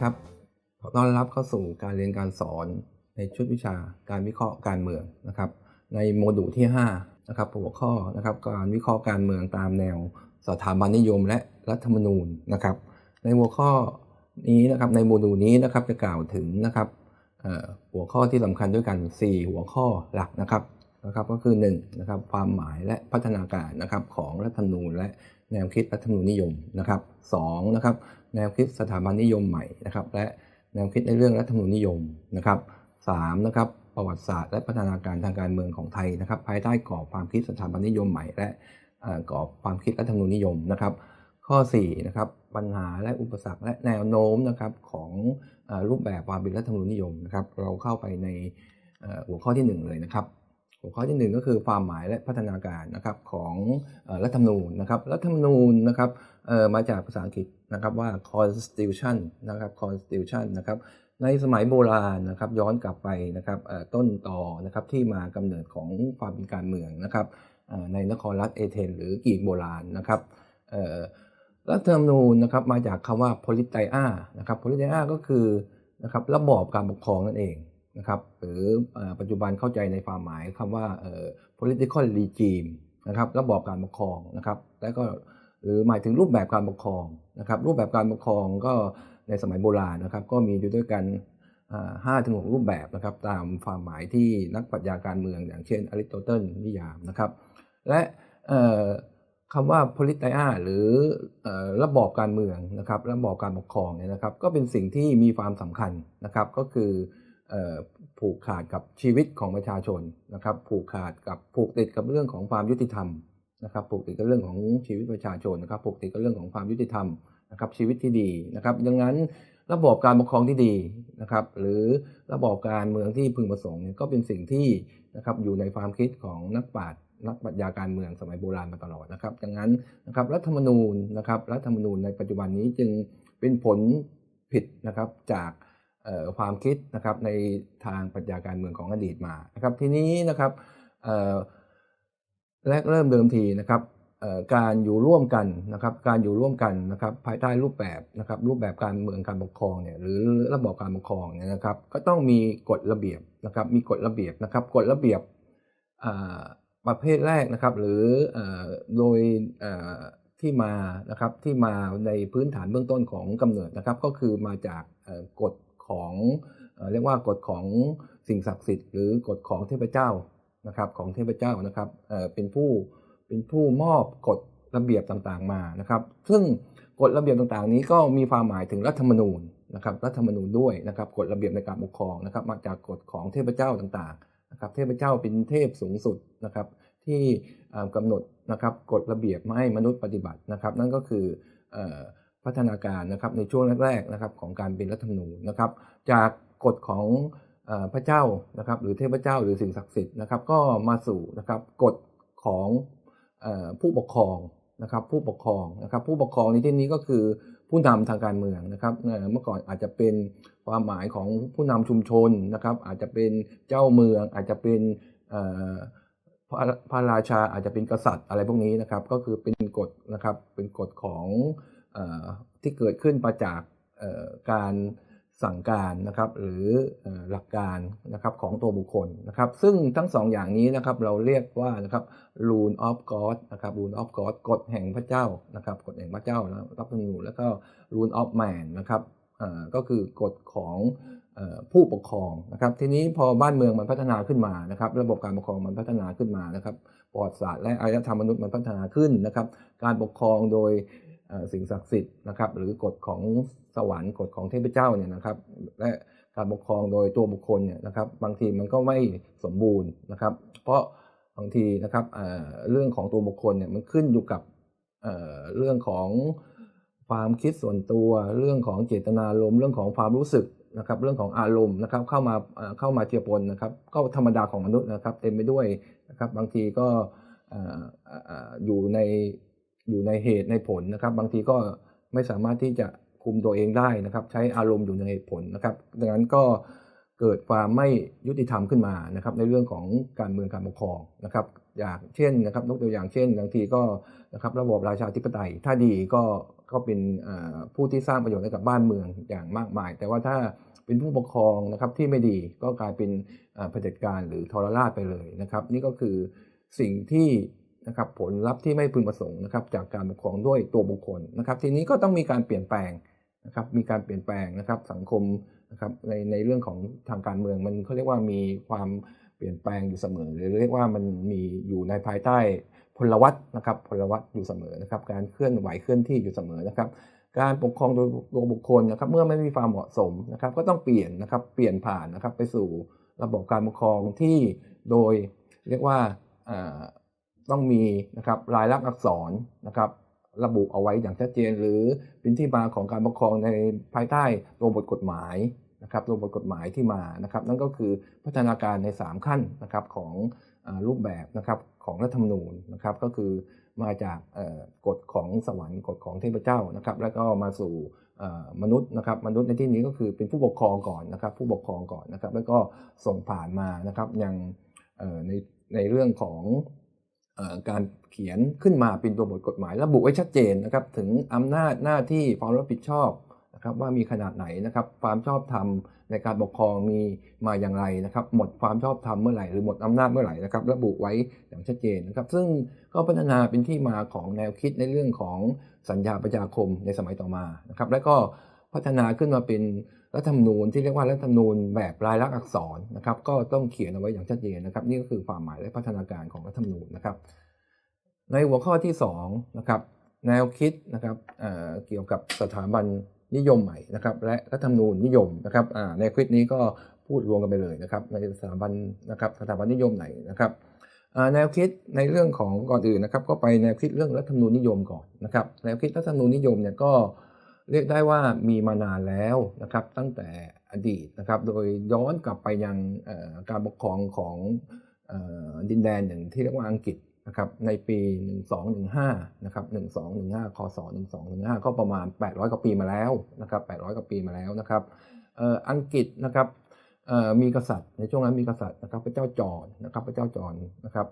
ครับ ขอต้อนรับเข้าสู่การเรียนการสอนในชุดวิชาการวิเคราะห์การเมืองนะครับ ในโมดูลที่5นะครับหัวข้อนะครับการวิเคราะห์การเมืองตามแนวสถาบันนิยมและรัฐธรรมนูญนะครับ ในหัวข้อนี้นะครับในโมดูลนี้นะครับจะกล่าวถึงนะครับหัวข้อที่สำคัญด้วยกัน 4 หัวข้อหลักนะครับนะครับก็คือ1นะครับความหมายและพัฒนาการนะครับของรัฐธรรมนูญและ แนวคิดรัฐธรรมนูญนิยมนะครับสองนะครับแนวคิดสถาบันนิยมใหม่นะครับ และแนวคิดในเรื่องรัฐธรรมนูญนิยมนะครับสามนะครับประวัติศาสตร์และพัฒนาการทางการเมืองของไทยนะครับ ภายใต้กรอบความคิดสถาบันนิยมใหม่ และกรอบความคิดรัฐธรรมนูญนิยมนะครับ ข้อ4นะครับปัญหาและอุปสรรคและแนวโน้มนะครับของอรูปแบบความเป็นรัฐธรรมนูญนิยมนะครับ เราเข้าไปในหัวข้อทีหนึ่1 เลยนะครับ หัวข้อทีหนึ่1ก็คือความหมายและพัฒนาการนะครับของรัฐธรรมนูญนะครับรัฐธรรมนูญนะครับมาจากภาษาอังกฤษนะครับว่า constitution นะครับ constitution นะครับในสมัยโบราณนะครับย้อนกลับไปนะครับต้นต่อนะครับที่มากำเนิดของความเป็นการเมืองนะครับในนครรัฐเอเธนหรือกรีกโบราณนะครับรัฐธรรมนูญนะครับมาจากคำว่า politeia นะครับ politeia ก็คือนะครับระบอบการปกครองนั่นเอง นะครับหรือปัจจุบันเข้าใจในความหมายคำว่า political regime นะครับระบอบการปกครองนะครับและก็หรือหมายถึงรูปแบบการปกครองนะครับรูปแบบการปกครองก็ในสมัยโบราณนะครับก็มีอยู่ด้วยกันห้าถึงหกรูปแบบนะครับตามความหมายที่นักปรัชญาการเมืองอย่างเช่นอริสโตเติลนิยามนะครับและคำว่า p o l i t i a หรืออระบอบการเมืองนะครับระบอบการปกครองเนี่ยนะครับก็เป็นสิ่งที่มีความสำคัญนะครับก็คือ ผูกขาดกับชีวิตของประชาชนนะครับ ผูกขาดกับผูกติดกับเรื่องของความยุติธรรมนะครับ ผูกติดกับเรื่องของชีวิตประชาชนนะครับ ผูกติดกับเรื่องของความยุติธรรมนะครับชีวิตที่ดีนะครับ ดังนั้นระบบการปกครองที่ดีนะครับ หรือระบบการเมืองที่พึงประสงค์เนี่ยก็เป็นสิ่งที่นะครับอยู่ในความคิดของนักปราชญ์นักปรัชญาการเมืองสมัยโบราณมาตลอดนะครับ ดังนั้นนะครับรัฐธรรมนูญนะครับรัฐธรรมนูญในปัจจุบันนี้จึงเป็นผลผิดนะครับจาก ความคิดนะครับในทางปรัชญาการเมืองของอดีตมานะครับทีนี้นะครับแรกเริ่มเดิมทีนะครับการอยู่ร่วมกันนะครับการอยู่ร่วมกันนะครับภายใต้รูปแบบนะครับรูปแบบการเมืองการปกครองเนี่ยหรือระบอบการปกครองเนี่ยนะครับก็ต้องมีกฎระเบียบนะครับมีกฎระเบียบนะครับกฎระเบียบประเภทแรกนะครับหรือโดยที่มานะครับที่มาในพื้นฐานเบื้องต้นของกำเนิดนะครับก็คือมาจากกฎ ของเรียกว่ากฎของสิ่งศักดิ์สิทธิ์หรือกฎของเทพเจ้านะครับของเทพเจ้านะครับเป็นผู้เป็นผู้มอบกฎระเบียบต่างๆมานะครับ ซึ่งกฎระเบียบต่างๆ นี้ก็มีความหมายถึงรัฐธรรมนูญนะครับรัฐธรรมนูญด้วยนะครับกฎระเบียบในการปกครองนะครับ มาจากกฎของเทพเจ้าต่างๆนะครับ เทพเจ้าเป็นเทพสูงสุดนะครับ ที่เอ่อกำหนดนะครับกฎระเบียบมาให้มนุษย์ปฏิบัตินะครับ นั่นก็คืออ พัฒนาการนะครับในช่วงแรกๆนะครับของการเป็นรัฐธรรมนูญนะครับจากกฎของพระเจ้านะครับหรือเทพเจ้าหรือสิ่งศักดิ์สิทธิ์นะครับก็มาสู่นะครับกฎของผู้ปกครองนะครับผู้ปกครองนะครับผู้ปกครองในที่นี้ก็คือผู้นำทางการเมืองนะครับเมื่อก่อนอาจจะเป็นความหมายของผู้นำชุมชนนะครับอาจจะเป็นเจ้าเมือง อาจจะเป็นพระราชาอาจจะเป็นกษัตริย์อะไรพวกนี้นะครับก็คือเป็นกฎนะครับเป็นกฎของ ที่เกิดขึ้นมาจากการสั่งการนะครับหรืออหลักการนะครับของตัวบุคคลนะครับซึ่งทั้งสองอย่างนี้นะครับเราเรียกว่านะครับ rule of God นะครับ rule of God กฎแห่งพระเจ้านะครับกฎแห่งพระเจ้านะรัฐธรรมนูแล้วก็ rule of man นะครับก็คือกฎของผู้ปกครองนะครับทีนี้พอบ้านเมืองมันพัฒนาขึ้นมานะครับระบบการปกครองมันพัฒนาขึ้นมานะครับประวัติศาสตร์และอารยธรรมมนุษย์มันพัฒนาขึ้นนะครับการปกครองโดย สิ่งศักดิ์สิทธิ์นะครับหรือกฎของสวรรค์กฎของเทพเจ้าเนี่ยนะครับและการปกครองโดยตัวบุคคลเนี่ยนะครับบางทีมันก็ไม่สมบูรณ์นะครับ เพราะบางทีนะครับเรื่องของตัวบุคคลเนี่ยมันขึ้นอยู่กับเรื่องของความคิดส่วนตัว เรื่องของเจตนารมณ์เรื่องของความรู้สึกนะครับเรื่องของอารมณ์นะครับเข้ามาเข้ามาเจือปนนะครับก็ธรรมดาของมนุษย์นะครับเต็มไปด้วยนะครับบางทีก็อยู่ใน อยู่ในเหตุในผลนะครับ บางทีก็ไม่สามารถที่จะคุมตัวเองได้นะครับ ใช้อารมณ์อยู่ในเหตุผลนะครับ ดังนั้นก็เกิดความไม่ยุติธรรมขึ้นมานะครับ ในเรื่องของการเมืองการปกครองนะครับ อย่างเช่นนะครับยกตัวอย่างเช่นบางทีก็นะครับระบบราชาธิปไตย ถ้าดีก็ก็เป็นผู้ที่สร้างประโยชน์ให้กับบ้านเมืองอย่างมากมาย แต่ว่าถ้าเป็นผู้ปกครองนะครับที่ไม่ดีก็กลายเป็นเผด็จการหรือทรราชไปเลยนะครับ นี่ก็คือสิ่งที่ นะครับผลลัพธ์ที่ไม่พึงประสงค์นะครับจากการปกครองด้วยตัวบุคคลนะครับ ทีนี้ก็ต้องมีการเปลี่ยนแปลงนะครับมีการเปลี่ยนแปลงนะครับสังคมนะครับในในเรื่องของทางการเมืองมันเขาเรียกว่ามีความเปลี่ยนแปลงอยู่เสมอ หรือเรียกว่ามันมีอยู่ในภายใต้พลวัตนะครับพลวัตอยู่เสมอนะครับการเคลื่อนไหวเคลื่อนที่อยู่เสมอนะครับการปกครองโดยตัวบุคคลนะครับเมื่อไม่มีความเหมาะสมนะครับก็ต้องเปลี่ยนนะครับเปลี่ยนผ่านนะครับไปสู่ระบบการปกครองที่โดยเรียกว่าอ่า ต้องมีนะครับรายลักษณ์อักษรนะครับระบุเอาไว้อย่างชัดเจน หรือเป็นที่มาของการปกครองในภายใต้ตัวบทกฎหมายนะครับตัวบทกฎหมายที่มานะครับ นั่นก็คือพัฒนาการใน 3 ขั้นนะครับของอรูปแบบนะครับของรัฐธรรมนูญนะครับ ก็คือมาจากกฎของสวรรค์กฎของเทพเจ้านะครับ แล้วก็มาสู่มนุษย์นะครับ มนุษย์ในที่นี้ก็คือเป็นผู้ปกครองก่อนนะครับ ผู้ปกครองก่อนนะครับ แล้วก็ส่งผ่านมานะครับยังในในเรื่องของ การเขียนขึ้นมาเป็นตัวบทกฎหมาย ระบุไว้ชัดเจนนะครับถึงอำนาจหน้าที่ความรับผิดชอบนะครับว่ามีขนาดไหนนะครับความชอบธรรมในการปกครองมีมาอย่างไรนะครับ หมดความชอบธรรมเมื่อไหร่หรือหมดอำนาจเมื่อไหร่นะครับ ระบุไว้อย่างชัดเจนนะครับ ซึ่งก็พัฒนาเป็นที่มาของแนวคิดในเรื่องของสัญญาประชาคมในสมัยต่อมานะครับ แล้วก็พัฒนาขึ้นมาเป็น รัฐธรรมนูญที่เรียกว่ารัฐธรรมนูญแบบลายลักษณ์อักษรนะครับก็ต้องเขียนเอาไว้อย่างชัดเจนนะครับ นี่ก็คือความหมายและพัฒนาการของรัฐธรรมนูญนะครับ ในหัวข้อที่2นะครับแนวคิดนะครับเเกี่ยวกับสถาบันนิยมใหม่นะครับ และรัฐธรรมนูญนิยมนะครับในคลิปนี้ก็พูดรวมกันไปเลยนะครับ ในสถาบันนะครับสถาบันนิยมไหนนะครับแนวคิดในเรื่องของก่อนอื่นนะครับ ก็ไปแนวคิดเรื่องรัฐธรรมนูญนิยมก่อนนะครับ แนวคิดรัฐธรรมนูญนิยมเนี่ยก็ เรียกได้ว่ามีมานานแล้วนะครับตั้งแต่อดีตนะครับโดยย้อนกลับไปยังการปกครองของออดินแดนหนึ่งที่เรียกว่าอังกฤษนะครับในปี 1215นะครับ1215คศ1215 ก็ประมาณ 800 กว่าปีมาแล้วนะครับ800 กว่าปีมาแล้วนะครับอังกฤษนะครับมีกษัตริย์ในช่วงนั้นมีกษัตริย์นะครับพระเจ้าจอร์นนะครับพระเจ้าจอร์นนะครับ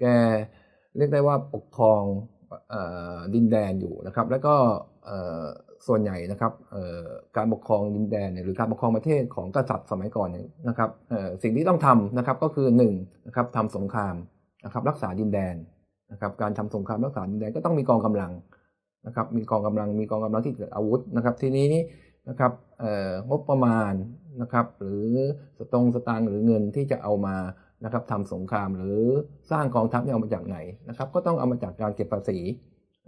แกเรียกได้ว่าปกครองอดินแดนอยู่นะครับ แล้วก็ ส่วนใหญ่นะครับการปกครองดินแดนหรือการปกครองประเทศของกษัตริย์สมัยก่อนนะครับสิ่งที่ต้องทำนะครับก็คือ1นงนะครับทำสงครามนะครับรักษาดินแดนนะครับการทำสงครามรักษาดินแดนก็ต้องมีกองกำลังนะครับมีกองกำลังมีกองกำลังที่เกิดอาวุธนะครับทีนี้นะครับงบประมาณนะครับหรือสตงสตางหรือเงินที่จะเอามานะครับทำสงครามหรือสร้างกองทัพเนี่ยเอามาจากไหนนะครับก็ต้องเอามาจากการเก็บภาษี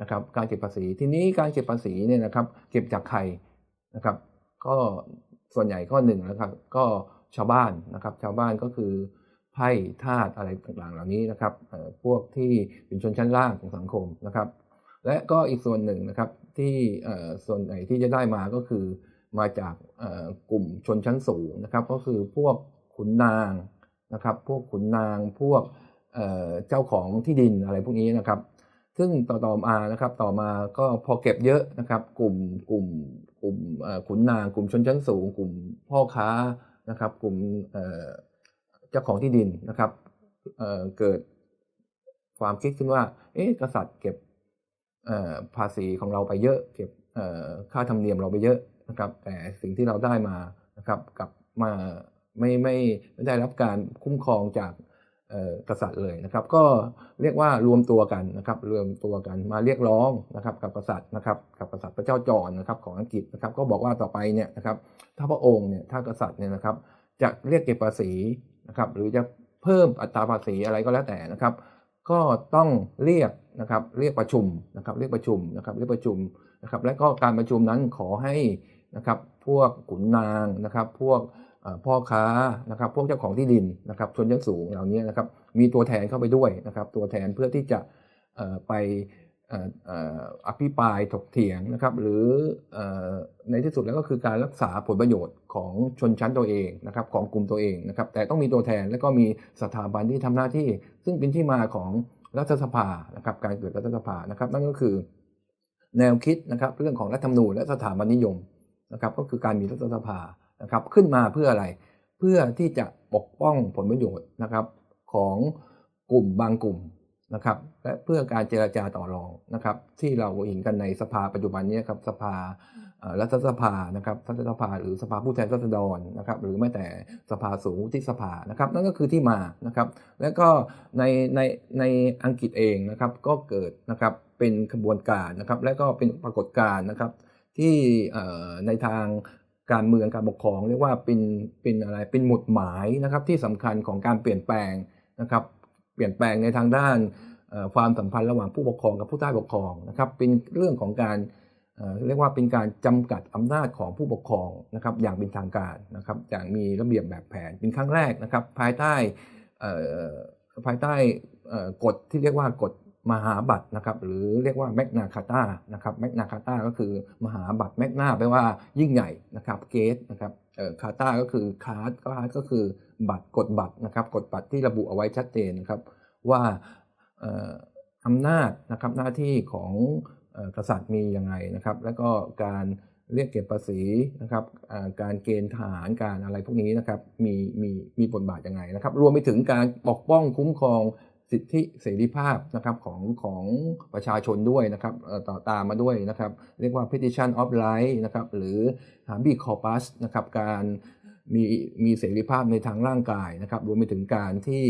นะครับการเก็บภาษีทีนี้การเก็บภาษีเนี่ยนะครับ เก็บจากใครนะครับ ก็ส่วนใหญ่ก็หนึ่งนะครับ ก็ชาวบ้านนะครับ ชาวบ้านก็คือไพ่ทาสอะไรต่างๆ เหล่านี้นะครับพวกที่เป็นชนชั้นล่างของสังคมนะครับ และก็อีกส่วนหนึ่งนะครับที่ส่วนไหนที่จะได้มาก็คือมาจากกลุ่มชนชั้นสูงนะครับ ก็คือพวกขุนนางนะครับ พวกขุนนางพวกเจ้าของที่ดินอะไรพวกนี้นะครับ ซึ่งต่อต่อมานะครับต่อมาก็พอเก็บเยอะนะครับ กลุ่มกลุ่มกลุ่มขุนนางกลุ่มชนชั้นสูง กลุ่มพ่อค้านะครับ กลุ่มเจ้าของที่ดินนะครับเเกิดความคิดขึ้นว่า เอ๊ะกษัตริย์เก็บภาษีของเราไปเยอะ เก็บค่าธรรมเนียมเราไปเยอะนะครับ แต่สิ่งที่เราได้มานะครับกลับมาไม่ไม่ไม่ได้รับการคุ้มครองจาก กษัตริย์เลยนะครับ ก็เรียกว่ารวมตัวกันนะครับรวมตัวกันมาเรียกร้องนะครับกับกษัตริย์นะครับกับกษัตริย์พระเจ้าจอร์นนะครับของอังกฤษนะครับ ก็บอกว่าต่อไปเนี่ยนะครับถ้าพระองค์เนี่ยถ้ากษัตริย์เนี่ยนะครับจะเรียกเก็บภาษีนะครับหรือจะเพิ่มอัตราภาษีอะไรก็แล้วแต่นะครับ ก็ต้องเรียกนะครับเรียกประชุมนะครับเรียกประชุมนะครับเรียกประชุมนะครับและก็การประชุมนั้นขอให้นะครับพวกขุนนางนะครับพวก พ่อค้านะครับพวกเจ้าของที่ดินนะครับชนชั้นสูงเหล่านี้นะครับมีตัวแทนเข้าไปด้วยนะครับตัวแทนเพื่อที่จะไปอภิปรายถกเถียงนะครับหรือเอ่อในที่สุดแล้วก็คือการรักษาผลประโยชน์ของชนชั้นตัวเองนะครับของกลุ่มตัวเองนะครับแต่ต้องมีตัวแทนและก็มีสถาบันที่ทำหน้าที่ ซึ่งเป็นที่มาของรัฐสภานะครับการเกิดรัฐสภานะครับนั่นก็คือแนวคิดนะครับเรื่องของรัฐธรรมนูญและสถาบันนิยมนะครับก็คือการมีรัฐสภา นะครับขึ้นมาเพื่ออะไร เพื่อที่จะปกป้องผลประโยชน์นะครับของกลุ่มบางกลุ่มนะครับและเพื่อการเจรจาต่อรองนะครับที่เราเห็นกันในสภาปัจจุบันนี้ครับสภารัฐสภานะครับรัฐสภา หรือสภาผู้แทนราษฎรนะครับหรือแม้แต่สภาสูงวุฒิสภานะครับนั่นก็คือที่มานะครับแล้วก็ในในในอังกฤษเองนะครับก็เกิดนะครับเป็นขบวนการนะครับและก็เป็นปรากฏการณ์นะครับที่ในทาง การเมืองการปกครอง เรียกว่าเป็นเป็นอะไรเป็นหมุดหมายนะครับที่สำคัญของการเปลี่ยนแปลงนะครับ เปลี่ยนแปลงในทางด้านความสัมพันธ์ระหว่างผู้ปกครองกับผู้ใต้ปกครองนะครับ เป็นเรื่องของการเรียกว่าเป็นการจำกัดอำนาจของผู้ปกครองนะครับอย่างเป็นทางการนะครับอย่างมีระเบียบแบบแผนเป็นครั้งแรกนะครับ ภายใต้ภายใต้กฎที่เรียกว่ากฎ มหาบัตรนะครับหรือเรียกว่าแมกนาคาตานะครับแมกนาคาตาก็คือมหาบัตรแมกนาแปลว่ายิ่งใหญ่นะครับเกตนะครับเอ่อคาตาก็คือคาร์ดคาร์ดก็คือบัตรกฎบัตรนะครับกฎบัตรที่ระบุเอาไว้ชัดเจนนะครับว่าอำนาจนะครับหน้าที่ของกษัตริย์มียังไงนะครับแล้วก็การเรียกเก็บภาษีนะครับการเกณฑ์ทหารการอะไรพวกนี้นะครับมีมีมีบทบาทยังไงนะครับรวมไปถึงการปกป้องคุ้มครอง สิทธิเสรีภาพนะครับของของประชาชนด้วยนะครับต่อตามมาด้วยนะครับ เรียกว่า petition of right นะครับหรือ habeas corpus นะครับการมีมีเสรีภาพในทางร่างกายนะครับรวมไปถึงการที่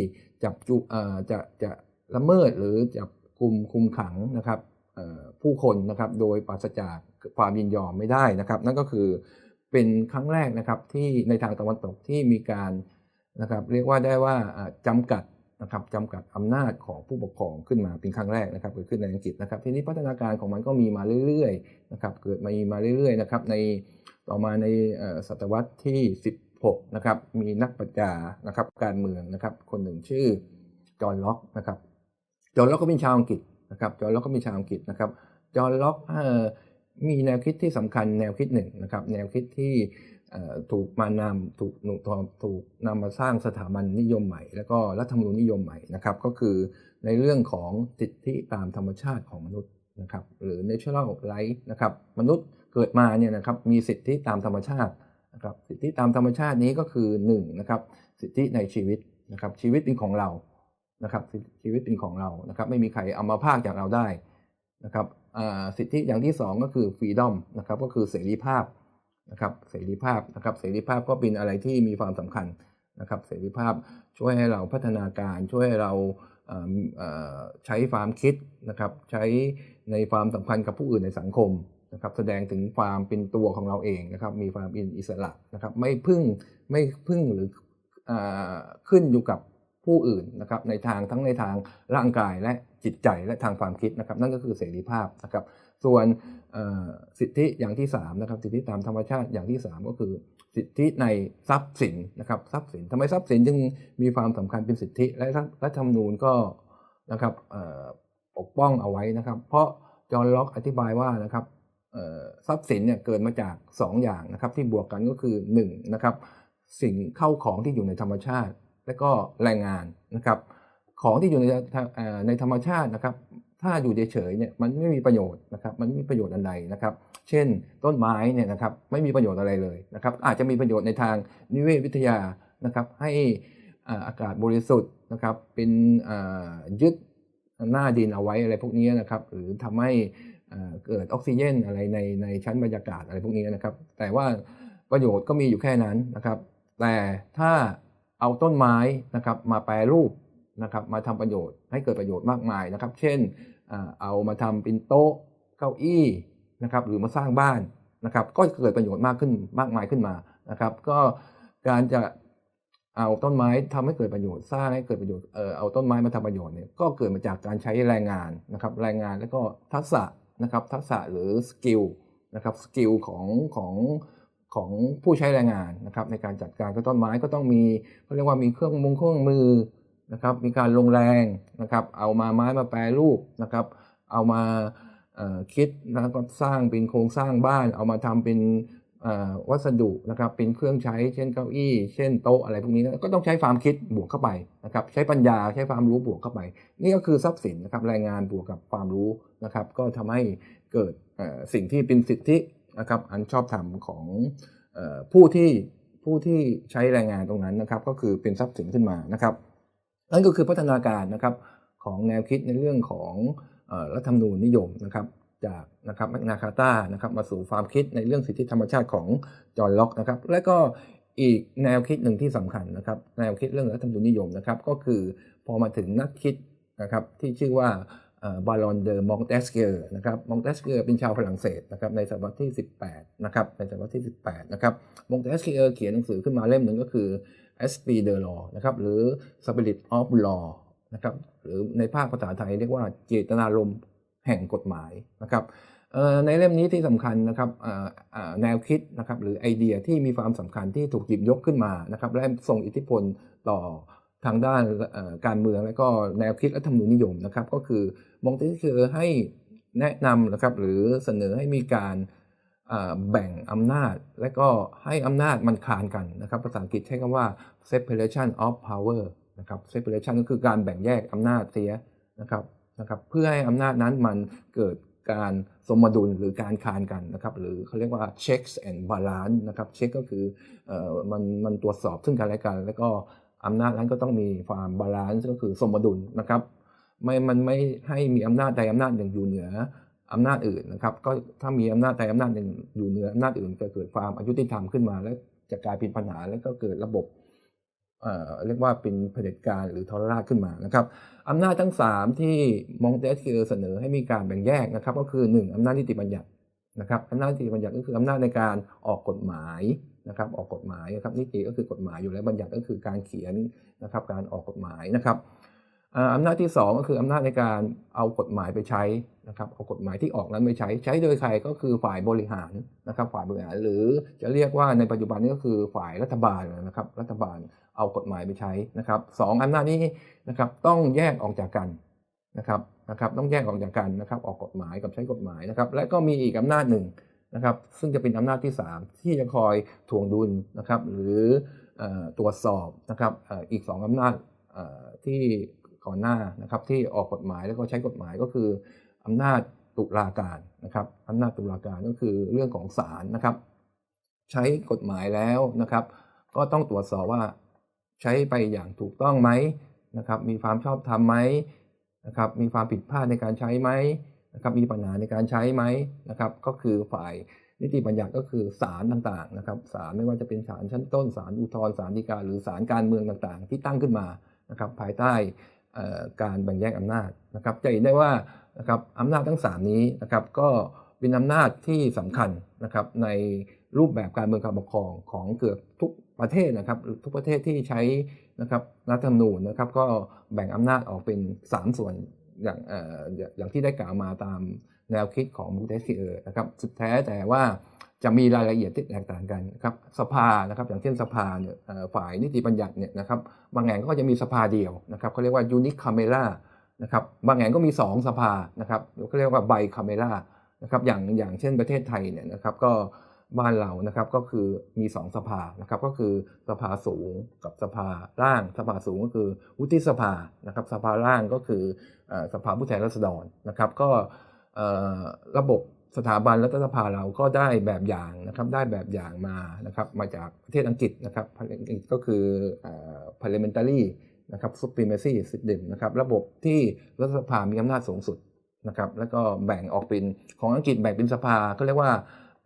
จับจุเอ่อจะจะละเมิดหรือจับกลุ่มคุมขังนะครับผู้คนนะครับโดยปราศจากความยินยอมไม่ได้นะครับ นั่นก็คือเป็นครั้งแรกนะครับที่ในทางตะวันตกที่มีการนะครับเรียกว่าได้ว่าอ่าจำกัด นะครับจำกัดอำนาจของผู้ปกครองขึ้นมาเป็นครั้งแรกนะครับเกิดขึ้นในอังกฤษนะครับ ทีนี้พัฒนาการของมันก็มีมาเรื่อยๆนะครับเกิดมามีมาเรื่อยๆนะครับในต่อมาในศตวรรษที่ 16นะครับมีนักปรัชญานะครับการเมืองนะครับคนหนึ่งชื่อจอห์นล็อกนะครับจอห์นล็อกก็เป็นชาวอังกฤษนะครับจอห์นล็อกก็เป็นชาวอังกฤษนะครับจอห์นล็อกมีแนวคิดที่สำคัญแนวคิดหนึ่งนะครับแนวคิดที่ ถูกมานำถูกหนุทถูกนำมาสร้างสถาบันนิยมใหม่ แล้วก็รัฐธรรมนูญนิยมใหม่นะครับก็คือในเรื่องของสิทธิตามธรรมชาติของมนุษย์นะครับหรือ natural right นะครับมนุษย์เกิดมาเนี่ยนะครับมีสิทธิตามธรรมชาตินะครับสิทธิตามธรรมชาตินี้ก็คือ1นะครับสิทธิในชีวิตนะครับชีวิตเป็นของเรานะครับชีวิตเป็นของเรานะครับไม่มีใครเอามาพากจากเราได้นะครับสิทธิอย่างที่ 2 ก็คือ freedom นะครับก็คือเสรีภาพ นะครับเสรีภาพนะครับเสรีภาพก็เป็นอะไรที่มีความสำคัญนะครับเสรีภาพช่วยให้เราพัฒนาการช่วยให้เราใช้ความคิดนะครับใช้ในความสัมพันธ์กับผู้อื่นในสังคมนะครับแสดงถึงความเป็นตัวของเราเองนะครับมีความเป็นอิสระนะครับไม่พึ่งไม่พึ่งหรืออขึ้นอยู่กับผู้อื่นนะครับในทางทั้งในทางร่างกายและจิตใจและทางความคิดนะครับนั่นก็คือเสรีภาพนะครับ ส่วนสิทธิอย่างที่3นะครับสิทธิตามธรรมชาติอย่างที่ 3 ก็คือ สิทธิในทรัพย์สินนะครับทรัพย์สินทำไมทรัพย์สินจึงมีความสำคัญเป็นสิทธิและรัฐธรรมนูญก็นะครับปกป้องเอาไว้นะครับ เพราะจอห์นล็อกอธิบายว่านะครับทรัพย์สินเนี่ยเกิดมาจาก 2 อย่างนะครับที่บวกกันก็คือ1นะครับสิ่งเข้าของที่อยู่ในธรรมชาติ และก็แรงงานนะครับของที่อยู่ในในธรรมชาตินะครับ ถ้าอยู่เฉยๆเนี่ยมันไม่มีประโยชน์นะครับมันไม่มีประโยชน์อันใดนะครับ เช่นต้นไม้เนี่ยนะครับไม่มีประโยชน์อะไรเลยนะครับอาจจะมีประโยชน์ในทางนิเวศวิทยานะครับให้อากาศบริสุทธิ์นะครับเป็นยึดหน้าดินเอาไว้อะไรพวกนี้นะครับหรือทำให้เกิดออกซิเจนอะไรในในชั้นบรรยากาศอะไรพวกนี้นะครับ แต่ว่าประโยชน์ก็มีอยู่แค่นั้นนะครับ แต่ถ้าเอาต้นไม้นะครับมาแปรรูปนะครับมาทำประโยชน์ให้เกิดประโยชน์มากมายนะครับ เช่น เอามาทำเป็นโต๊ะเก้าอี้นะครับหรือมาสร้างบ้านนะครับก็เกิดประโยชน์มากขึ้นมากมายขึ้นมานะครับ ก็การจะเอาต้นไม้ทำให้เกิดประโยชน์สร้างให้เกิดประโยชน์เอ่อเอาต้นไม้มาทำประโยชน์เนี่ยก็เกิดมาจากการใช้แรงงานนะครับแรงงานแล้วก็ทักษะนะครับทักษะหรือสกิลนะครับสกิลของของของผู้ใช้แรงงานนะครับในการจัดการกับต้นไม้ก็ต้องมีเขาเรียกว่ามีเครื่องมือเครื่องมือ นะครับมีการลงแรงนะครับเอามาไม้มาแปรรูปนะครับเอามาคิดแล้วก็สร้างเป็นโครงสร้างบ้าน เอามาทำเป็นวัสดุนะครับเป็นเครื่องใช้เช่นเก้าอี้ เช่นโต๊ะอะไรพวกนี้นะก็ต้องใช้ความคิดบวกเข้าไปนะครับใช้ปัญญาใช้ความรู้บวกเข้าไป นี่ก็คือทรัพย์สินนะครับแรงงานบวกกับความรู้นะครับก็ทำให้เกิดสิ่งที่เป็นสิทธินะครับอันชอบธรรมของผู้ที่ผู้ที่ใช้แรงงานตรงนั้นนะครับก็คือเป็นทรัพย์สินขึ้นมานะครับ นั่นก็คือพัฒนาการนะครับของแนวคิดในเรื่องของอรัฐธรรมนูญนิยมนะครับจากนะครับแมกนาคาตานะครับมาสู่ความคิดในเรื่องสิทธิธรรมชาติของจอห์นล็อกนะครับและก็อีกแนวคิดหนึ่งที่สำคัญนะครับแนวคิดเรื่องรัฐธรรมนูญนิยมนะครับก็คือพอมาถึงนักคิดนะครับที่ชื่อว่าบารอนเดอร์มองเตสเกอร์นะครับมองเตสเกอร์เป็นชาวฝรั่งเศสนะครับในศตวรรษที่ 18นะครับในศตวรรษที่ 18นะครับมองเตสเกอร์เขียนหนังสือขึ้นมาเล่มหนึ่งก็คือ Esprit de Law นะครับหรือ Spirit of Law นะครับหรือในภาคภาษาไทยเรียกว่าเจตนารมณ์แห่งกฎหมายนะครับในเล่มนี้ที่สำคัญนะครับแนวคิดนะครับหรือไอเดียที่มีความสำคัญที่ถูกหยิบยกขึ้นมานะครับและส่งอิทธิพลต่อทางด้านการเมืองและก็แนวคิดรัฐธรรมนูญนิยมนะครับ ก็คือมองที่คือให้แนะนำนะครับหรือเสนอให้มีการ แบ่งอำนาจและก็ให้อำนาจมันคลานกันนะครับภาษาอังกฤษใช้คำว่า separation of power นะครับ separation ก็คือการแบ่งแยกอำนาจเสียนะครับนะครับเพื่อให้อำนาจนั้นมันเกิดการสมดุลหรือการคานกันนะครับหรือเขาเรียกว่า checks and balance นะครับ check ก็คือเอ่อมันมันตรวจสอบซึ่งกันและกัน แล้วก็อำนาจนั้นก็ต้องมีความบาลานซ์ก็คือสมดุลนะครับไม่มันไม่ให้มีอำนาจใดอำนาจหนึ่งอยู่เหนือ อำนาจอื่นนะครับก็ถ้ามีอำนาจใดอำนาจหนึ่งอยู่เหนืออำนาจอื่นจะเกิดความอายุติธรรมขึ้นมา และจะกลายเป็นปัญหาแล้วก็เกิดระบบเอ่อเรียกว่าเป็นเผด็จการหรือทรราชขึ้นมานะครับอำนาจทั้ง 3 ที่มองเตสเกอร์เสนอให้มีการแบ่งแยกนะครับก็คือ 1 อำนาจนิติบัญญัตินะครับอำนาจนิติบัญญัติก็คืออำนาจในการออกกฎหมายนะครับออกกฎหมายนะครับนิติก็คือกฎหมายอยู่แล้วบัญญัติก็คือการเขียนนะครับการออกกฎหมายนะครับ อำนาจที่ 2 ก็คืออำนาจในการเอากฎหมายไปใช้นะครับเอากฎหมายที่ออกนั้นไปใช้ใช้โดยใครก็คือฝ่ายบริหารนะครับฝ่ายบริหารหรือจะเรียกว่าในปัจจุบันนี้ก็คือฝ่ายรัฐบาลนะครับรัฐบาลเอากฎหมายไปใช้นะครับสองอำนาจนี้นะครับต้องแยกออกจากกันนะครับนะครับต้องแยกออกจากกันนะครับออกกฎหมายกับใช้กฎหมายนะครับและก็มีอีกอำนาจหนึ่งนะครับซึ่งจะเป็นอำนาจที่ 3 ที่จะคอยถ่วงดุลนะครับหรือตรวจสอบนะครับอีก 2อำนาจที่ ก่อนหน้านะครับที่ออกกฎหมายแล้วก็ใช้กฎหมายก็คืออำนาจตุลาการนะครับอำนาจตุลาการก็คือเรื่องของศาลนะครับ ใช้กฎหมายแล้วนะครับ ก็ต้องตรวจสอบว่าใช้ไปอย่างถูกต้องไหมนะครับ มีความชอบธรรมไหมนะครับ มีความผิดพลาดในการใช้ไหมนะครับ มีปัญหาในการใช้ไหมนะครับ ก็คือฝ่ายนิติบัญญัติก็คือศาลต่างๆนะครับศาลไม่ว่าจะเป็นศาลชั้นต้นศาลอุทธรณ์ศาลฎีกาหรือศาลการเมืองต่างๆ ที่ตั้งขึ้นมานะครับ ภายใต้ การแบ่งแยกอำนาจนะครับจะเห็นได้ว่านะครับอำนาจทั้ง 3 นี้นะครับก็เป็นอำนาจที่สำคัญนะครับในรูปแบบการเมืองการปกครองของเกือบทุกประเทศนะครับ ทุกประเทศที่ใช้นะครับรัฐธรรมนูญนะครับก็แบ่งอำนาจออกเป็น 3 ส่วนอย่างอ่อย่างอย่างที่ได้กล่าวมาตามแนวคิดของมูเตสเออร์นะครับสุดแท้แต่ว่า จะมีรายละเอียดที่แตกต่างกันครับสภานะครับอย่างเช่นสภาเนี่ยฝ่ายนิติบัญญัติเนี่ยนะครับบางแห่งก็จะมีสภาเดียวนะครับเขาเรียกว่ายูนิคคาเมล่านะครับบางแห่งก็มี 2 สภานะครับเขาเรียกว่าไบคาเมล่านะครับอย่างอย่างเช่นประเทศไทยเนี่ยนะครับก็บ้านเรานะครับก็คือมี 2 สภานะครับก็คือสภาสูงกับสภาล่าง สภาสูงก็คือวุฒิสภานะครับสภาล่างก็คือสภาผู้แทนราษฎรนะครับก็ระบบ สถาบันรัฐสภาเราก็ได้แบบอย่างนะครับได้แบบอย่างมานะครับมาจากประเทศอังกฤษนะครับอังกฤษก็คือ parliamentary นะครับ supremacy system นะครับระบบที่รัฐสภามีอำนาจสูงสุดนะครับแล้วก็แบ่งออกเป็นของอังกฤษแบ่งเป็นสภาก็เรียกว่า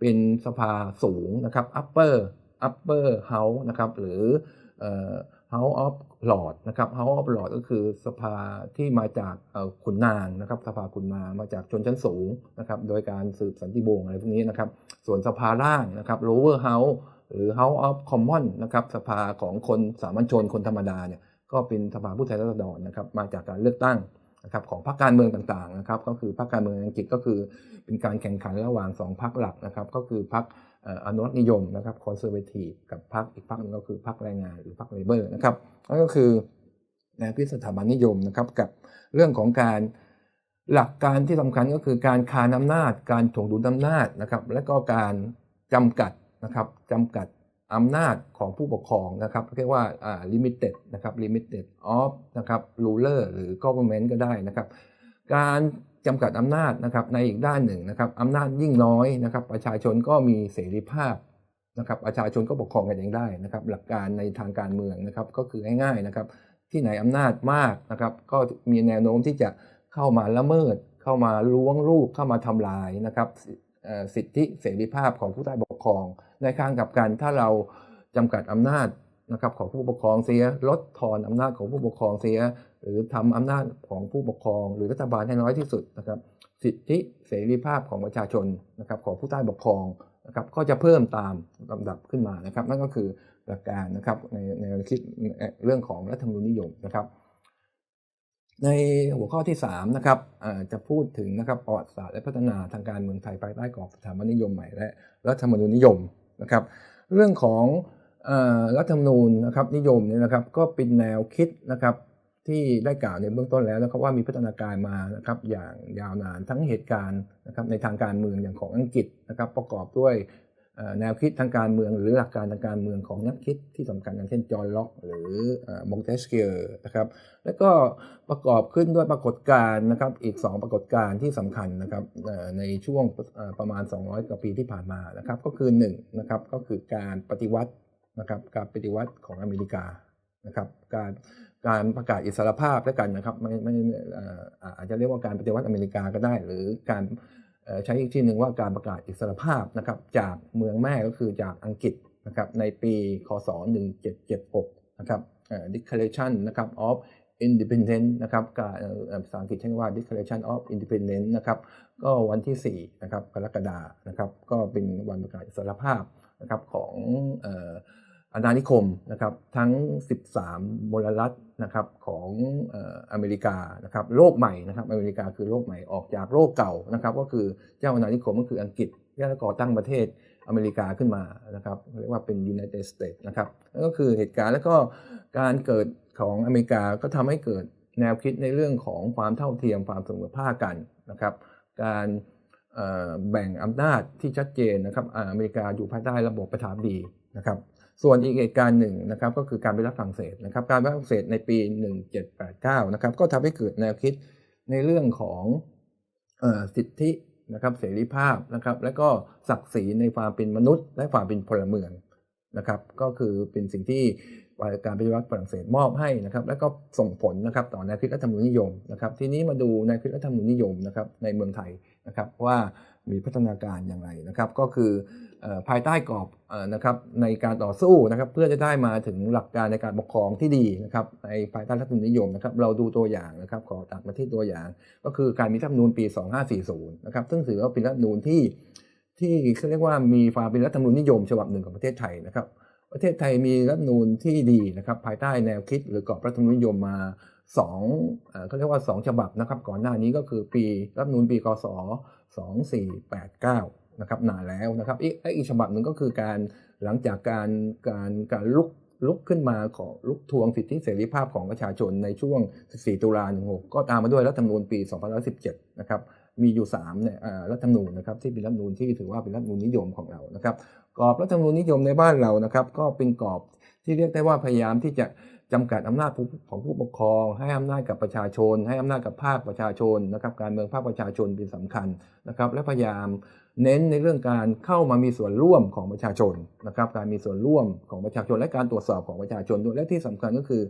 เป็นสภาสูงนะครับ upper upper house นะครับหรืออ House of Lord นะครับ House of Lord ก็คือสภาที่มาจากขุนนางนะครับสภาขุนนางมาจากชนชั้นสูงนะครับโดยการสืบสันติวงศ์อะไรพวกนี้นะครับส่วนสภาล่างนะครับ Lower House หรือ House of Common นะครับสภาของคนสามัญชนคนธรรมดาเนี่ยก็เป็นสภาผู้แทนราษฎรนะครับมาจากการเลือกตั้งนะครับของพรรคการเมืองต่างๆนะครับก็คือพรรคการเมืองอังกฤษก็คือเป็นการแข่งขันระหว่างสองพรรคหลักนะครับก็คือพรรค อนุรักษ์นิยมนะครับคอนเซอร์เวทีฟกับพรรคอีกพรรคหนึงก็คือพรรคแรงงานหรือพรรคเลเบอร์นะครับนั่นก็คือแนวคิดสถาบันนิยมนะครับกับเรื่องของการหลักการที่สำคัญก็คือการคานอำนาจ การถ่วงดุลอำนาจนะครับและก็การจำกัดนะครับจำกัดอำนาจของผู้ปกครองนะครับเรียกว่าอ่า limited นะครับ limited of นะครับ ruler หรือ government ก็ได้นะครับ การ จำกัดอำนาจนะครับในอีกด้านหนึ่งนะครับอำนาจยิ่งน้อยนะครับ ประชาชนก็มีเสรีภาพนะครับประชาชนก็ปกครองกันเองได้นะครับ หลักการในทางการเมืองนะครับก็คือง่ายๆนะครับ ที่ไหนอำนาจมากนะครับ ก็มีแนวโน้มที่จะเข้ามาละเมิด เข้ามาล้วงลูกเข้ามาทำลายนะครับสิทธิเสรีภาพของผู้ใต้ปกครอง ในข้างกับกันถ้าเราจำกัดอำนาจ นะครับของผู้ปกครองเสีย ลดทอนอำนาจของผู้ปกครองเสีย หรือทำอำนาจของผู้ปกครอง หรือรัฐบาลให้น้อยที่สุดนะครับสิทธิเสรีภาพของประชาชนนะครับของผู้ใต้ปกครองนะครับก็จะเพิ่มตามลำดับขึ้นมานะครับ นั่นก็คือหลักการนะครับในในคิดเรื่องของรัฐธรรมนูญนิยมนะครับ ในหัวข้อที่3นะครับจะพูดถึงนะครับประวัติศาสตร์และพัฒนาทางการเมืองไทยภายใต้กรอบสถาบันนิยมใหม่และรัฐธรรมนูญนิยมนะครับ เรื่องของ รัฐธรรมนูญนะครับนิยมเนี่ยนะครับก็เป็นแนวคิดนะครับที่ได้กล่าวในเบื้องต้นแล้วนะครับว่ามีพัฒนาการมานะครับอย่างยาวนานทั้งเหตุการณ์นะครับในทางการเมืองอย่างของอังกฤษนะครับประกอบด้วยแนวคิดทางการเมืองหรือหลักการทางการเมืองของนักคิดที่สำคัญอย่างเช่นจอห์นล็อกหรือมงเทสเกียร์นะครับแล้วก็ประกอบขึ้นด้วยปรากฏการณ์นะครับอีก 2 ปรากฏการณ์ที่สำคัญนะครับในช่วงประมาณ 200 กว่าปีที่ผ่านมานะครับก็คือ1นะครับก็คือการปฏิวัติ นะครับการปฏิวัติของอเมริกานะครับการการประกาศอิสรภาพแล้วกันนะครับไม่ไม่อาจจะเรียกว่าการปฏิวัติอเมริกาก็ได้ หรือการใช้อีกชื่อหนึ่งว่าการประกาศอิสรภาพนะครับจากเมืองแม่ก็คือจากอังกฤษนะครับในปีคศ 1776 นะครับ Declaration นะครับ of Independence นะครับภาษาอังกฤษใช้ว่า Declaration of Independence นะครับก็วันที่ 4 นะครับกรกฎานะครับก็เป็นวันประกาศอิสรภาพนะครับของ อ่ออาณานิคมนะครับทั้ง 13 มลรัฐนะครับของอเมริกานะครับโลกใหม่นะครับอเมริกาคือโลกใหม่ออกจากโลกเก่านะครับก็คือเจ้าอาณานิคมก็คืออังกฤษที่ได้ก่อตั้งประเทศอเมริกาขึ้นมานะครับเรียกว่าเป็น United States นะครับนั่นก็คือเหตุการณ์แล้วก็การเกิดของอเมริกาก็ทำให้เกิดแนวคิดในเรื่องของความเท่าเทียมความเสมอภาคกันนะครับการ แบ่งอำนาจที่ชัดเจนนะครับออเมริกาอยู่ภายใต้ระบบประธาธิบดีนะครับส่วนอีกเหตุการณ์หนึ่งนะครับก็คือการไปรับฝรั่งเศสนะครับการไปรับฝรั่งเศสในปี 1789นะครับก็ทำให้เกิดแนวคิดในเรื่องของอสิทธินะครับเสรีภาพนะครับและก็ศักดิ์ศรีในความเป็นมนุษย์ และความเป็นพลเมืองนะครับก็คือเป็นสิ่งที่ การปฏิวัติฝรั่งเศสมอบให้นะครับ และก็ส่งผลนะครับต่อแนวคิดรัฐธรรมนูญนิยมนะครับ ทีนี้มาดูแนวคิดรัฐธรรมนูญนิยมนะครับในเมืองไทยนะครับว่ามีพัฒนาการอย่างไรนะครับ ก็คือภายใต้กรอบนะครับในการต่อสู้นะครับเพื่อจะได้มาถึงหลักการในการปกครองที่ดีนะครับในภายใต้รัฐธรรมนูญนิยมนะครับเราดูตัวอย่างนะครับขอตัดมาที่ตัวอย่าง ก็คือการมีรัฐธรรมนูญปี 2540นะครับซึ่งถือว่าเป็นรัฐธรรมนูญที่ที่เขาเรียกว่ามีความเป็นรัฐธรรมนูญนิยมฉบับหนึ่งของประเทศไทยนะครับ ประเทศไทยมีรัฐนูญที่ดีนะครับภายใต้แนวคิดหรือกรอบรัฐธรรมนูญนิยมมาสองเขาเรียกว่าสองฉบับนะครับก่อนหน้านี้ก็คือปีรัฐนูญปีคศ2489นะครับนานแล้วนะครับอีกอีกฉบับหนึ่งก็คือการหลังจากการการการลุกลุกขึ้นมาของลุกทวงสิทธิเสรีภาพของประชาชนในช่วง 14 ตุลา16 ก็ตามมาด้วยรัฐธรรมนูญปี 2517 นะครับ มีอยู่3เนี่ยรัฐธรรมนูญนะครับที่เป็นรัฐธรรมนูญที่ถือว่าเป็นรัฐธรรมนูญนิยมของเรานะครับกรอบรัฐธรรมนูญนิยมในบ้านเรานะครับ ก็เป็นกรอบที่เรียกได้ว่าพยายามที่จะจำกัดอำนาจผู้ของผู้ปกครอง ให้อำนาจกับประชาชน ให้อำนาจกับภาคประชาชนนะครับการเมืองภาคประชาชนเป็นสำคัญนะครับ และพยายามเน้นในเรื่องการเข้ามามีส่วนร่วมของประชาชนนะครับการมีส่วนร่วมของประชาชน และการตรวจสอบของประชาชนด้วยและที่สำคัญก็คือ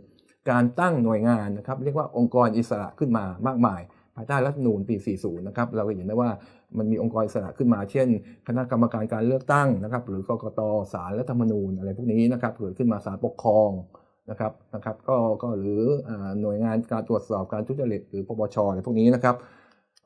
การตั้งหน่วยงานนะครับเรียกว่าองค์กรอิสระขึ้นมามากมายายใต้รัฐธรรมนูญปี 40 นะครับ เราก็เห็นได้ว่ามันมีองค์กรอิสระขึ้นมา เช่น คณะกรรมการการเลือกตั้งนะครับ หรือกกตศาลรัฐธรรมนูญอะไรพวกนี้นะครับเกิดขึ้นมาศาลปกครองนะครับนะครับก็ก็หรืออหน่วยงานการตรวจสอบการทุจริตหรือปปชอะไรพวกนี้นะครับ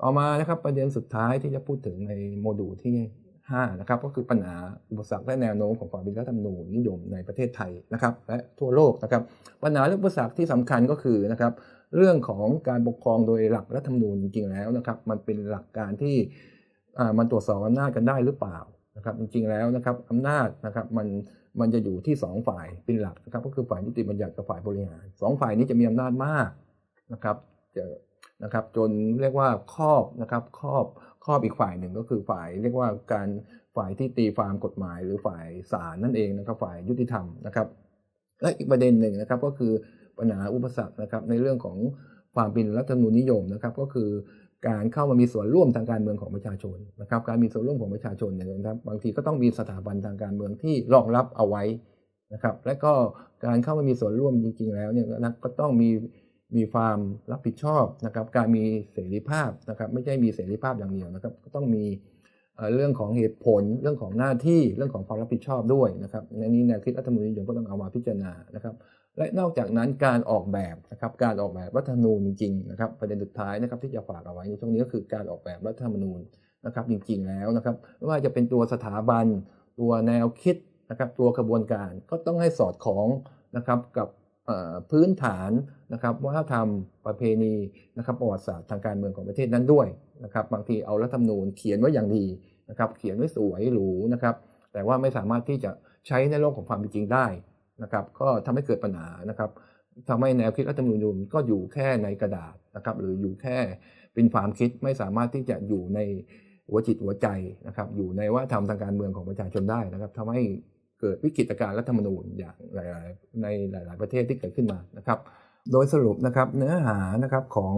ต่อมานะครับประเด็นสุดท้ายที่จะพูดถึงในโมดูลที่5นะครับก็คือปัญหาอุปสรรคและแนวโน้มของความเป็นรัฐธรรมนูญนิยมในประเทศไทยนะครับและทั่วโลกนะครับปัญหาและอุปสรรคที่สำคัญก็คือนะครับ เรื่องของการปกครองโดยหลักรัฐธรรมนูญจริงๆแล้วนะครับ มันเป็นหลักการที่อ่ามันตรวจสอบอำนาจกันได้หรือเปล่านะครับจริงๆแล้วนะครับอำนาจนะครับมันมันจะอยู่ที่สองฝ่ายเป็นหลักนะครับก็คือฝ่ายนิติบัญญัติกับฝ่ายบริหารสองฝ่ายนี้จะมีอำนาจมากนะครับจะนะครับจนเรียกว่าครอบนะครับครอบครอบอีกฝ่ายหนึ่งก็คือฝ่ายเรียกว่าการฝ่ายที่ตีความกฎหมาย หรือฝ่ายศาลนั่นเองนะครับฝ่ายยุติธรรมนะครับและอีกประเด็นหนึ่งนะครับก็คือ ปัญหาอุปสรรคนะครับในเรื่องของความเป็นรัฐธรรมนูญนิยมนะครับก็คือการเข้ามามีส่วนร่วมทางการเมืองของประชาชนนะครับการมีส่วนร่วมของประชาชนเนี่ยนะครับบางทีก็ต้องมีสถาบันทางการเมืองที่รองรับเอาไว้นะครับและก็การเข้ามามีส่วนร่วมจริง ๆ แล้วเนี่ยนะก็ต้องมีมีความรับผิดชอบนะครับการมีเสรีภาพนะครับไม่ใช่มีเสรีภาพอย่างเดียวนะครับก็ต้องมีเรื่องของเหตุผลเรื่องของหน้าที่เรื่องของความรับผิดชอบด้วยนะครับในนี้แนวคิดรัฐธรรมนูญนิยมก็ต้องเอามาพิจารณานะครับ และนอกจากนั้นการออกแบบนะครับการออกแบบรัฐธรรมนูญจริงๆนะครับประเด็นสุดท้ายนะครับที่จะฝากเอาไว้ในช่วงนี้ก็คือการออกแบบรัฐธรรมนูญนะครับจริงๆแล้วนะครับไม่ว่าจะเป็นตัวสถาบัน ตัวแนวคิดนะครับตัวกระบวนการก็ต้องให้สอดคล้องนะครับกับพื้นฐานนะครับวัฒนธรรมประเพณีนะครับประวัติศาสตร์ทางการเมืองของประเทศนั้นด้วยนะครับบางทีเอารัฐธรรมนูญเขียนไว้อย่างดีนะครับเขียนไว้สวยหรูนะครับแต่ว่าไม่สามารถที่จะใช้ในโลกของความเป็นจริงได้ นะครับก็ทำให้เกิดปัญหานะครับทำให้แนวคิดรัฐธรรมนูญก็อยู่แค่ในกระดาษนะครับหรืออยู่แค่เป็นความคิดไม่สามารถที่จะอยู่ในหัวจิตหัวใจนะครับอยู่ในวัฒนธรรมทางการเมืองของประชาชนได้นะครับทำให้เกิดวิกฤตการณ์รัฐธรรมนูญอย่างหลาย ๆ ในหลาย ๆ ประเทศที่เกิดขึ้นมานะครับโดยสรุปนะครับเนื้อหานะครับของ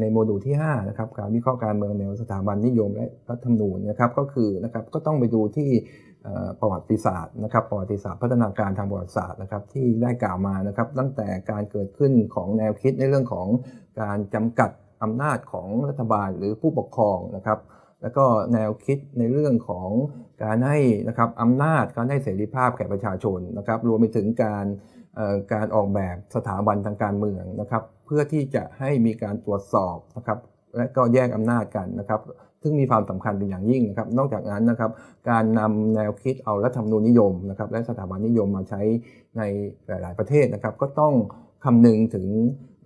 ในโมดูลที่5นะครับการวิเคราะห์การเมืองแนวสถาบันนิยมและรัฐธรรมนูญนะครับก็คือนะครับก็ต้องไปดูที่ ประวัติศาสตร์นะครับประวัติศาสตร์พัฒนาการทางประวัติศาสตร์นะครับที่ได้กล่าวมานะครับตั้งแต่การเกิดขึ้นของแนวคิดในเรื่องของการจำกัดอำนาจของรัฐบาลหรือผู้ปกครองนะครับ แล้วก็แนวคิดในเรื่องของการให้นะครับอำนาจการให้เสรีภาพแก่ประชาชนนะครับ รวมไปถึงการการออกแบบสถาบันทางการเมืองนะครับ เพื่อที่จะให้มีการตรวจสอบนะครับและก็แยกอำนาจกันนะครับ ซึ่งมีความสำคัญเป็นอย่างยิ่งนะครับ นอกจากนั้นนะครับ การนำแนวคิดเอารัฐธรรมนูญนิยมนะครับ และสถาบันนิยมมาใช้ในหลาย ๆ ประเทศนะครับ ก็ต้องคำนึงถึง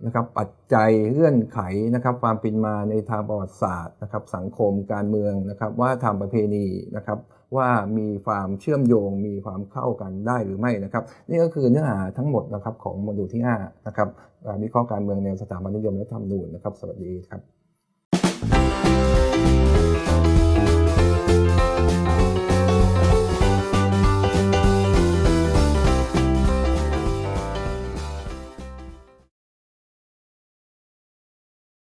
นะครับปัจจัยเงื่อนไขนะครับ ความเป็นมาในทางประวัติศาสตร์นะครับ สังคมการเมืองนะครับ ว่าทำประเพณีนะครับ ว่ามีความเชื่อมโยง มีความเข้ากันได้หรือไม่นะครับ นี่ก็คือเนื้อหาทั้งหมดนะครับของโมดูลที่5นะครับการวิเคราะห์การเมืองแนวสถาบันนิยมและธรรมนูญนะครับ สวัสดีครับ